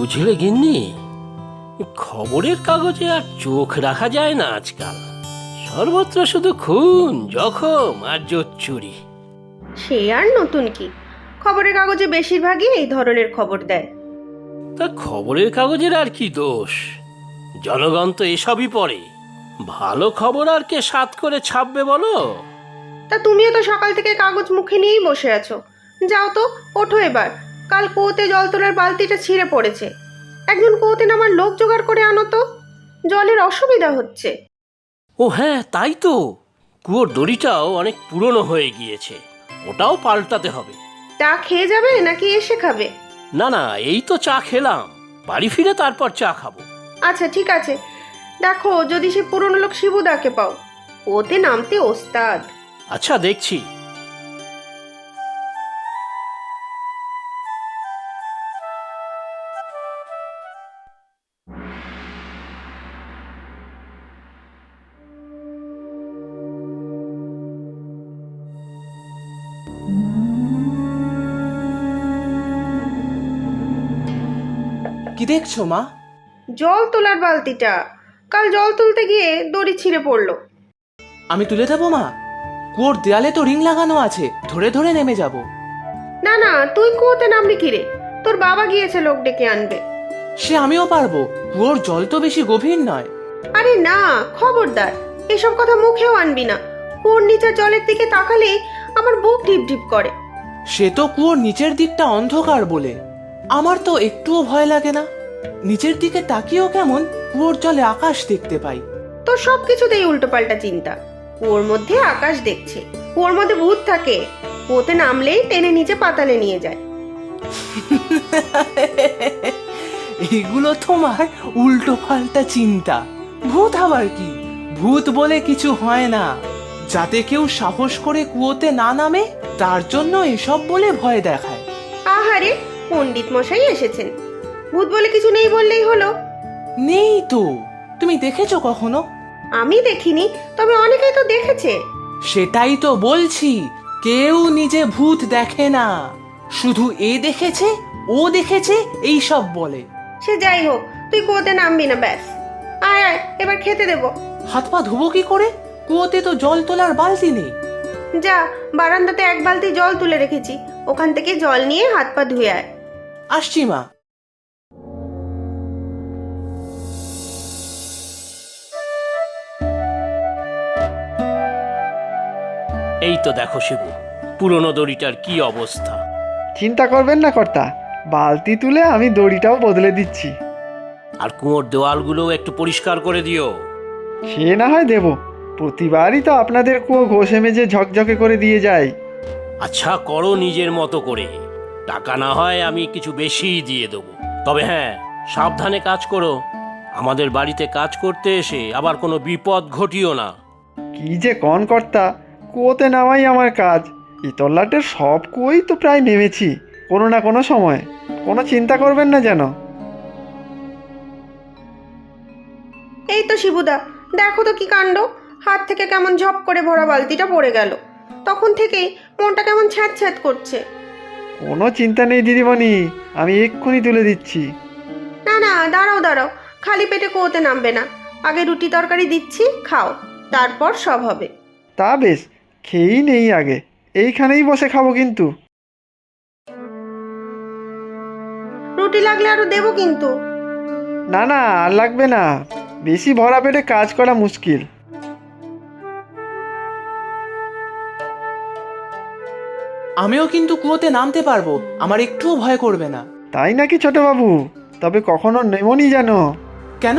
বুঝলে গিন্নি? খবরের কাগজে আর চোখ রাখা যায় না আজকাল। সর্বত্র শুধু খুন জখম আর জোর চুরি। সে আর নতুন কি? খবরের কাগজে বেশিরভাগই এই ধরনের খবর দেয়। তা খবরের কাগজের আর কি দোষ? জনগণ তো এসবই পড়ে। ভালো খবর আর কে সাত করে ছাপবে বলো? তা তুমিও তো সকাল থেকে কাগজ মুখে নিয়েই বসে আছো। যাও তো ওঠো এবার। কাল কুয়োতে জল তোলার বালতিটা ছিঁড়ে পড়েছে। একজন কুয়োতে নামার লোক জোগাড় করে আনো তো। জলের অসুবিধা হচ্ছে। ও হ্যাঁ তাই তো। কুয়োর দড়িটাও অনেক পুরনো হয়ে গিয়েছে। ওটাও পাল্টাতে হবে। চা খেয়ে যাবে নাকি এসে খাবে না না এই তো চা খেলাম। বাড়ি ফিরে তারপর চা খাব। আচ্ছা ঠিক আছে। দেখো যদি সে পুরনো লোক শিবুদাকে পাও। ওতে নামতে ওস্তাদ। আচ্ছা দেখছি। কি দেখছ মা? জল তোলার বালতিটা। কাল জল তুলতে গিয়ে দড়ি ছিঁড়ে পড়ল। আমি তুলে দেবো মা? কুয়োর দেয়ালে তো রিং লাগানো আছে। ধরে ধরে নেমে যাব। না না তুই কুয়োতে নামবি কিরে তোর বাবা গিয়েছে লোক ডেকে আনবে। সে আমিও পারব। কুয়োর জল তো বেশি গভীর নয়। আরে না খবরদার। এসব কথা মুখেও আনবি না। কুয়োর নিচের জলের দিকে তাকালে আমার বুক ঢিপ ঢিপ করে। সে তো কুয়োর নিচের দিকটা অন্ধকার বলে। আমার তো একটুও ভয় লাগে না। নিচের দিকে তাকিয়েও কেমন কুয়োর জলে আকাশ দেখতে পাই। তোর সব কিছুতেই উল্টোপাল্টা চিন্তা। কুয়োর মধ্যে আকাশ দেখছে। কুয়োর মধ্যে ভূত থাকে। কুয়োতে নামলেই টেনে নিচে পাতালে নিয়ে যায়। এগুলো তোমার উল্টো পাল্টা চিন্তা। ভূত আবার কি? ভূত বলে কিছু হয় না। যাতে কেউ সাহস করে কুয়োতে না নামে তার জন্য এসব বলে ভয় দেখায়। আহারে পণ্ডিত মশাই এসেছেন। ভূত বলে কিছু নেই বললেই হলো। নেই তো। তুমি দেখেছ কখনো? আমি দেখিনি তবে অনেকেই তো দেখেছে। সেটাই তো বলছি কেউ নিজে ভূত দেখে না। শুধু এ দেখেছে ও দেখেছে এই সব বলে। সে যাই হোক তুই কুয়োতে নামবি না ব্যাস। আয় আয় এবার খেতে দেবো। হাত পা ধুবো কি করে? কুয়োতে তো জল তোলার বালতি নেই। যা বারান্দাতে এক বালতি জল তুলে রেখেছি। ওখান থেকে জল নিয়ে হাত পা ধুয়ে আয়। আসছি মা। এই তো দেখো শিবু পুরনো দড়িটার কি অবস্থা। চিন্তা করবেন না কর্তা। বালতি তুলে আমি দড়িটাও বদলে দিচ্ছি। আর কুয়োর দেওয়ালগুলো একটু পরিষ্কার করে দিও। সে না হয় দেব। প্রতিবারই তো আপনাদের কুয়ো ঘষে মেজে ঝকঝকে করে দিয়ে যায় আচ্ছা করো নিজের মতো করে। টাকা না হয় আমি কিছু বেশিই দিয়ে দেবো। তবে হ্যাঁ সাবধানে কাজ করো। আমাদের বাড়িতে কাজ করতে এসে আবার কোনো বিপদ ঘটিও না। কি যে কন কর্তা কুয়োতে নামাই আমার কাজ। ইতল্লাটের সব কুয়োই তো প্রায় নেমেছি কোনো না কোনো সময়। কোনো চিন্তা করবেন না যেন। এই তো শিবুদা দেখো তো কি কাণ্ড। হাত থেকে কেমন ঝপ করে ভরা বালতিটা পড়ে গেল। তখন থেকেই মনটা কেমন ছ্যাঁত ছ্যাঁত করছে। কোনো চিন্তা নেই দিদিমণি। আমি এক্ষুনি তুলে দিচ্ছি। না না দাঁড়াও দাঁড়াও। খালি পেটে কুয়োতে নামবে না। আগে রুটি তরকারি দিচ্ছি খাও। তারপর সব হবে। তা বেশ খেয়েই নেই আগে। এইখানেই বসে খাব কিন্তু। রুটি লাগলে আরও দেবো কিন্তু। না না আর লাগবে না। বেশি ভরা পেটে কাজ করা মুশকিল। আমিও কিন্তু কুয়োতে নামতে পারব আমার একটুও ভয় করবে না। তাই নাকি ছোটবাবু? তবে কখনো নেমনি যেন। কেন?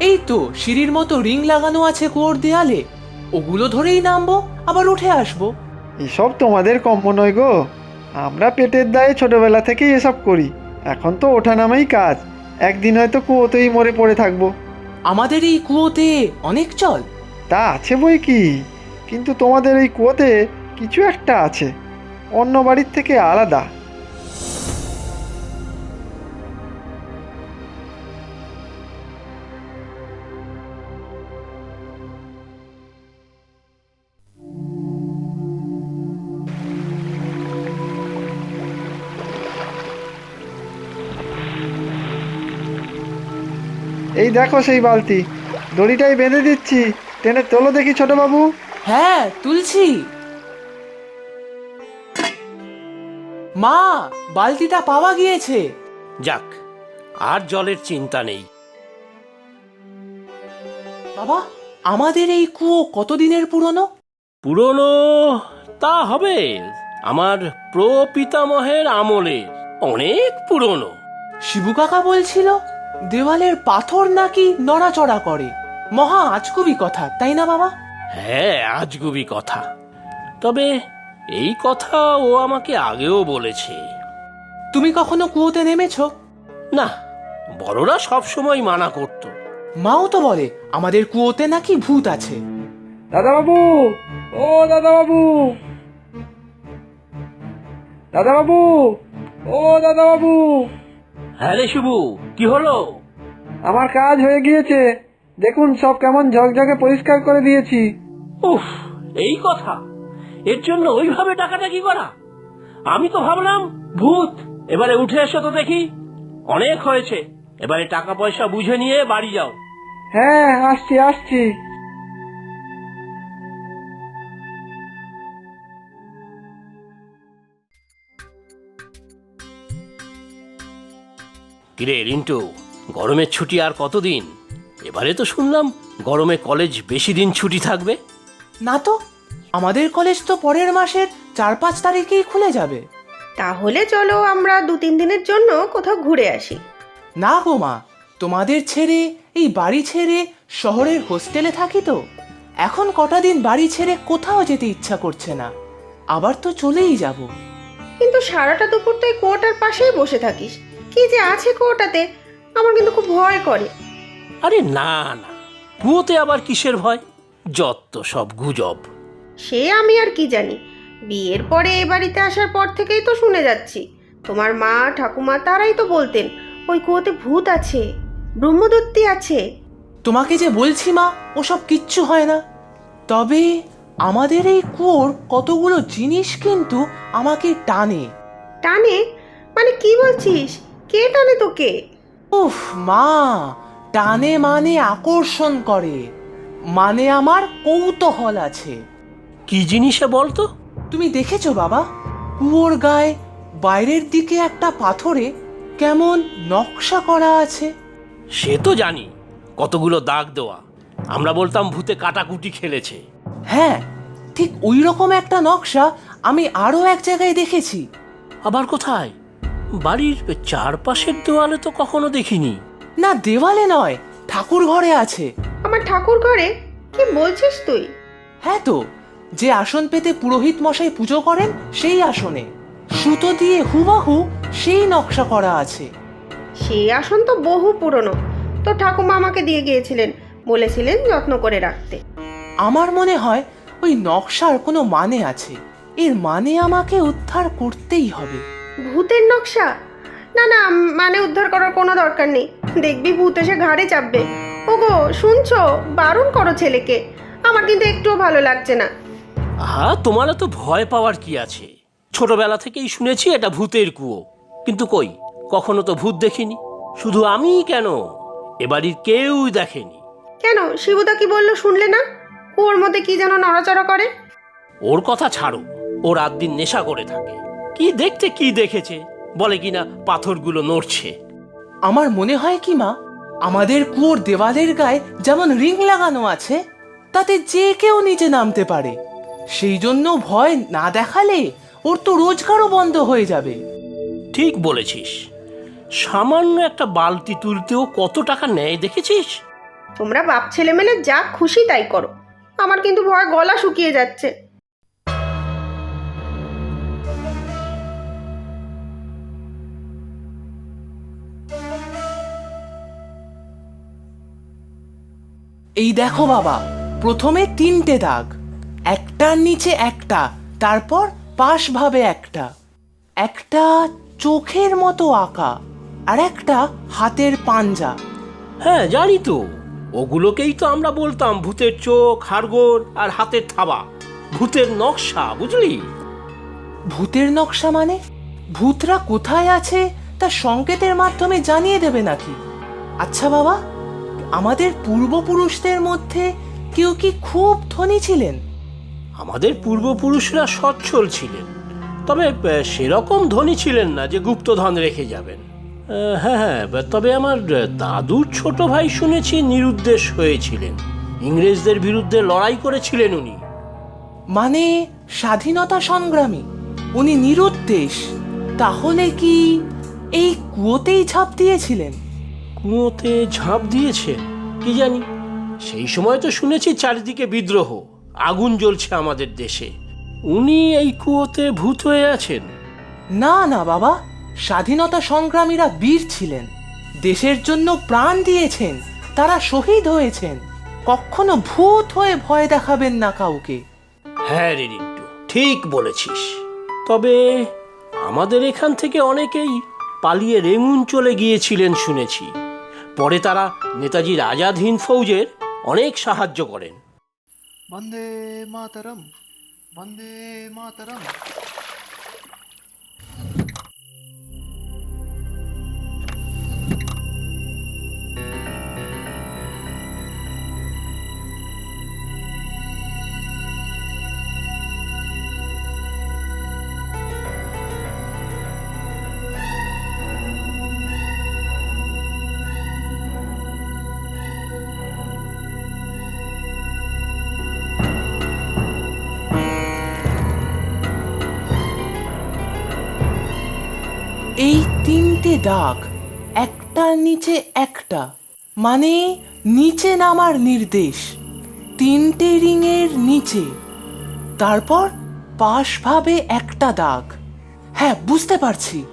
এই তো সিঁড়ির মতো রিং লাগানো আছে কুয়োর দেয়ালে। ওগুলো ধরেই নামবো আবার উঠে আসব। এসব তোমাদের কম্প নয় গো। আমরা পেটের দায়ে ছোটবেলা থেকেই এসব করি। এখন তো ওঠানামাই কাজ। একদিন হয়তো কুয়োতেই মরে পড়ে থাকব। আমাদের এই কুয়োতে অনেক চল। তা আছে বই কি? কিন্তু তোমাদের এই কুয়োতে কিছু একটা আছে। অন্য বাড়ির থেকে আলাদা। এই দেখো সেই বালতি। দড়িটাই বেঁধে দিচ্ছি। টেনে তোলো দেখি ছোটবাবু। হ্যাঁ তুলছি। মা বালতিটা পাওয়া গিয়েছে। যাক আর জলের চিন্তা নেই। বাবা আমাদের এই কুয়ো কতদিনের পুরনো? পুরনো তা হবে আমার প্রপিতামহের আমলের অনেক পুরনো। শিবু কাকা বলছিল দেওয়ালের পাথর নাকি নড়াচড়া করে। মহা আজকুবি কথা তাই না বাবা? হ্যাঁ আজগুবি কথা। তবে এই কথা ও আমাকে আগেও বলেছে। তুমি কখনো কুয়োতে নেমেছো? না বড়রা সব সময় মানা করত। মাও তো বলে আমাদের কুয়োতে নাকি ভূত আছে। দাদাবাবু! ও দাদাবাবু! দাদাবাবু! ও দাদাবাবু! হ্যাঁ রে শুভু কি হলো? আমার কাজ হয়ে গিয়েছে। দেখুন সব কেমন ঝকঝকে পরিষ্কার করে দিয়েছি। উফ এই কথা। এর জন্য ওইভাবে টাকাটা কি করা। আমি তো ভাবলাম ভূত এবারে উঠে এসো তো দেখি। অনেক হয়েছে। এবারে টাকা পয়সা বুঝে নিয়ে বাড়ি যাও। হ্যাঁ আসছি আসছি। কিরে রিন্টু গরমের ছুটি আর কতদিন? এবারে তো শুনলাম গরমে কলেজ বেশি দিন ছুটি থাকবে। না তো আমাদের কলেজ তো পরের মাসের চার পাঁচ তারিখেই খুলে যাবে। তাহলে চলো আমরা দু তিন দিনের জন্য কোথাও ঘুরে আসি। না গো মা তোমাদের ছেড়ে এই বাড়ি ছেড়ে শহরের হোস্টেলে থাকি তো। এখন কটা দিন বাড়ি ছেড়ে কোথাও যেতে ইচ্ছা করছে না। আবার তো চলেই যাব। কিন্তু সারাটা দুপুর তো এই কুয়োটার পাশেই বসে থাকিস। কি যে আছে কুয়োটাতে আমার কিন্তু খুব ভয় করে। আরে না না। কুয়োতে আবার কিসের ভয়? যত সব গুজব। সে আমি আর কি জানি। বিয়ের পরে এ বাড়িতে আসার পর থেকেই তো শুনে যাচ্ছি। তোমার মা ঠাকুমা তারাই তো বলতেন ওই কুয়োতে ভূত আছে ব্রহ্মদত্তি আছে। তোমাকে যে বলছি মা ওসব কিচ্ছু হয় না। তবে আমাদের এই কুয়োর কতগুলো জিনিস কিন্তু আমাকে টানে। টানে? মানে কি বলছিস? কে টানে তোকে? উফ মা টানে মানে আকর্ষণ করে। মানে আমার কৌতূহল আছে। কি জিনিসে বলতো তুমি দেখেছ বাবা? কুয়োর গায়ে বাইরের দিকে একটা পাথরে কেমন নকশা করা আছে। সে তো জানি কতগুলো দাগ দেওয়া। আমরা বলতাম ভূতে কাটাকুটি খেলেছে। হ্যাঁ ঠিক ওই রকম একটা নকশা আমি আরও এক জায়গায় দেখেছি। আবার কোথায়? বাড়ির চারপাশের দেওয়ালে তো কখনো দেখিনি। না দেওয়ালে নয় ঠাকুর ঘরে আছে। আমার ঠাকুর ঘরে কি বলছিস তুই? হ্যাঁ তো যে আসন পেতে পুরোহিত মশাই পুজো করেন সেই আসনে। সুতো দিয়ে হুবাহু সেই নকশা করা আছে। সেই আসন তো বহু পুরনো। তো ঠাকুমা আমাকে দিয়ে গিয়েছিলেন বলেছিলেন যত্ন করে রাখতে। আমার মনে হয় ওই নকশার কোনো মানে আছে। এর মানে আমাকে উদ্ধার করতেই হবে। ভূতের নকশা? না না মানে উদ্ধার করার কোনো দরকার নেই। দেখবি ভূত এসে ঘাড়ে চাপবে। ওগো শুনছো? বারণ করো ছেলেকে। আমার কিন্তু একটুও ভালো লাগছে না। আহা তোমার তো ভয় পাওয়ার কি আছে? ছোটবেলা থেকেই শুনেছি এটা ভূতের কুয়ো। কিন্তু কই কখনো তো ভূত দেখিনি। শুধু আমিই কেন? এবাড়ির কেউ দেখেনি। কেন? শিবুদা কি বলল শুনলে না? ওর মধ্যে কি যেন নড়াচড়া করে? ওর কথা ছাড়ো ও রাত দিন নেশা করে থাকে। কি দেখতে কি দেখেছে? বলে কিনা পাথরগুলো নড়ছে। আমার মনে হয় কি মা আমাদের কুয়োর দেওয়ালের গায়ে যেমন রিং লাগানো আছে তাতে যে কেউ নিচে নামতে পারে। সেই জন্য ভয় না দেখালে ওর তো রোজগারও বন্ধ হয়ে যাবে। ঠিক বলেছিস। সামান্য একটা বালতি তুলতেও কত টাকা নেয় দেখেছিস? তোমরা বাপ ছেলে মেলে যা খুশি তাই করো। আমার কিন্তু ভয় গলা শুকিয়ে যাচ্ছে। এই দেখো বাবা প্রথমে তিনটে দাগ। একটার নিচে একটা তারপর পাশ ভাবে একটা। একটা চোখের মতো আঁকা আর একটা হাতের পাঞ্জা। হ্যাঁ জানি তো। ওগুলোকেই তো আমরা বলতাম ভূতের চোখ হাড়গোড় আর হাতের থাবা। ভূতের নকশা বুঝলি? ভূতের নকশা মানে? ভূতরা কোথায় আছে তা সংকেতের মাধ্যমে জানিয়ে দেবে নাকি? আচ্ছা বাবা আমাদের পূর্বপুরুষদের মধ্যে কেউ কি খুব ধনী ছিলেন? আমাদের পূর্বপুরুষরা সচ্ছল ছিলেন। তবে সেরকম ধনী ছিলেন না যে গুপ্তধন রেখে যাবেন। হ্যাঁ হ্যাঁ তবে আমার দাদুর ছোট ভাই শুনেছি নিরুদ্দেশ হয়েছিলেন। ইংরেজদের বিরুদ্ধে লড়াই করেছিলেন উনি। মানে স্বাধীনতা সংগ্রামী উনি নিরুদ্দেশ তাহলে কি এই কুয়োতেই ঝাঁপ দিয়েছিলেন? কুয়োতে ঝাঁপ দিয়েছেন কি জানি। সেই সময় তো শুনেছি চারিদিকে বিদ্রোহ। আগুন জ্বলছে আমাদের দেশে। উনি এই কুয়োতে ভূত হয়ে আছেন। না না বাবা। স্বাধীনতা সংগ্রামীরা বীর ছিলেন। দেশের জন্য প্রাণ দিয়েছেন। তারা শহীদ হয়েছেন। কখনো ভূত হয়ে ভয় দেখাবেন না কাউকে। হ্যাঁ রে রিন্টু ঠিক বলেছিস। তবে আমাদের এখান থেকে অনেকেই পালিয়ে রেঙুন চলে গিয়েছিলেন শুনেছি। পরে তারা নেতাজির আজাদ হিন্দ ফৌজের অনেক সাহায্য করেন। वंदे मातरम् वंदे मातरम्। এই তিনটে দাগ একটার নিচে একটা মানে নিচে নামার নির্দেশ, তিনটে রিংয়ের নিচে। তারপর পাশভাবে একটা দাগ। হ্যাঁ বুঝতে পারছি।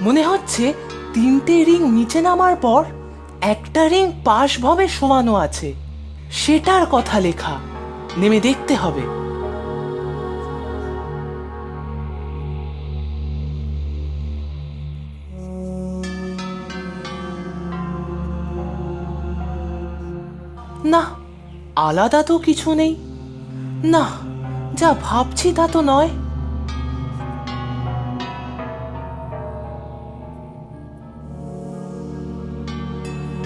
মনে হচ্ছে তিনটে রিং নিচে নামার পর একটা রিং পাশভাবে শোয়ানো আছে। সেটার কথা লেখা। নেমে দেখতে হবে। আলাদা তো কিছু নেই। না, যা ভাবছি তা তো নয়।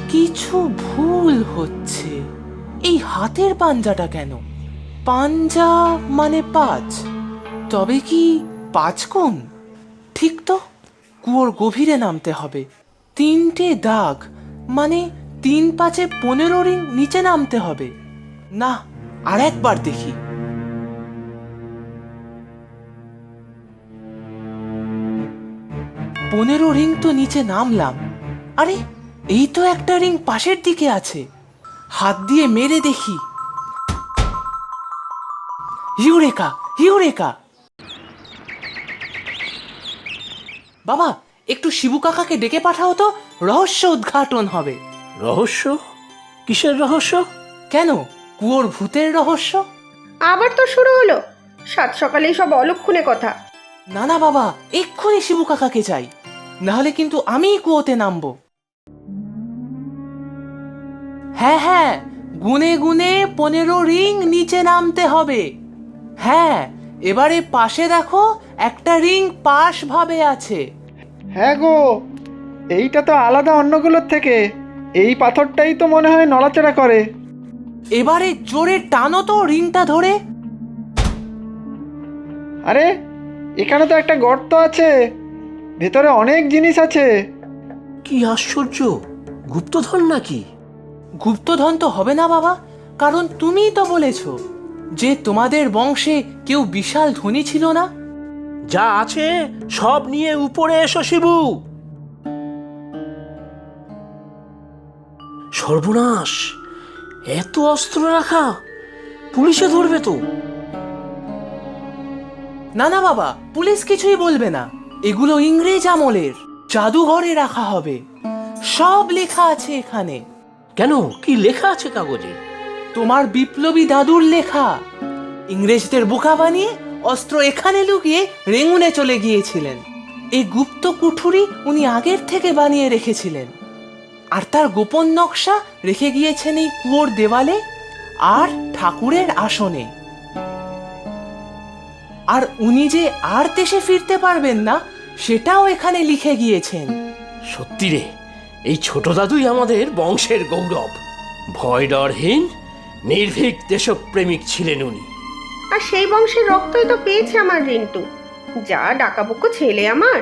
কিছু ভুল হচ্ছে। এই হাতের পাঞ্জাটা কেন? পাঞ্জা মানে পাঁচ। তবে কি পাঁচ কোণ? ঠিক তো, কুয়োর গভীরে নামতে হবে। তিনটে দাগ মানে তিন পাঁচে পনেরো রিং নিচে নামতে হবে। না আর একবার দেখি। পনেরো রিং তো নিচে নামলাম। আরে এই তো একটা রিং পাশের দিকে আছে। হাত দিয়ে মেরে দেখি। হিউরেকা হিউরেকা। বাবা একটু শিবু কাকাকে ডেকে পাঠাও তো রহস্য উদ্ঘাটন হবে। রহস্য? কিসের রহস্য? কেন? কুয়োর ভূতের রহস্য? আবার তো শুরু হলো। সাত সকালেই সব অলক্ষণে কথা। না না বাবা এক্ষুনি শিবু কাকাকে চাই নাহলে কিন্তু আমিই কুয়োতে নামবো। হ্যাঁ হ্যাঁ গুনে গুনে পনেরো রিং নিচে নামতে হবে। হ্যাঁ এবারে পাশে দেখো একটা রিং পাশ ভাবে আছে। হ্যাঁ গো এইটা তো আলাদা অন্যগুলোর থেকে। এই পাথরটাই তো মনে হয় নড়াচড়া করে। এবারে জোরে টানো তো রিংটা ধরে। আরে এখানে তো একটা গর্ত আছে। ভেতরে অনেক জিনিস আছে। কি আশ্চর্য গুপ্তধন নাকি? গুপ্তধন তো হবে না বাবা কারণ তুমিই তো বলেছ যে তোমাদের বংশে কেউ বিশাল ধনী ছিল না। যা আছে সব নিয়ে উপরে এসো শিবু। সর্বনাশ! এত অস্ত্র রাখা? পুলিশে ধরবে তো। না না বাবা পুলিশ কিছুই বলবে না। এগুলো ইংরেজ আমলের জাদুঘরে রাখা হবে। সব লেখা আছে এখানে। কেন? কি লেখা আছে কাগজে? তোমার বিপ্লবী দাদুর লেখা। ইংরেজদের বোকা বানিয়ে অস্ত্র এখানে লুকিয়ে রেঙ্গুনে চলে গিয়েছিলেন। এই গুপ্ত কুঠুরি উনি আগের থেকে বানিয়ে রেখেছিলেন। আর তার গোপন নকশা রেখে গিয়েছেন এই কুয়োর দেওয়ালে আর ঠাকুরের আসনে। আর উনি যে আর দেশে ফিরতে পারবেন না সেটাও এখানে লিখে গিয়েছেন। সত্যি রে এই ছোট দাদুই আমাদের বংশের গৌরব। ভয় ডরহীন নির্ভীক দেশপ্রেমিক ছিলেন উনি। আর সেই বংশের রক্তই তো পেয়েছে আমার রিন্টু। যা ডাকাবুকো ছেলে আমার।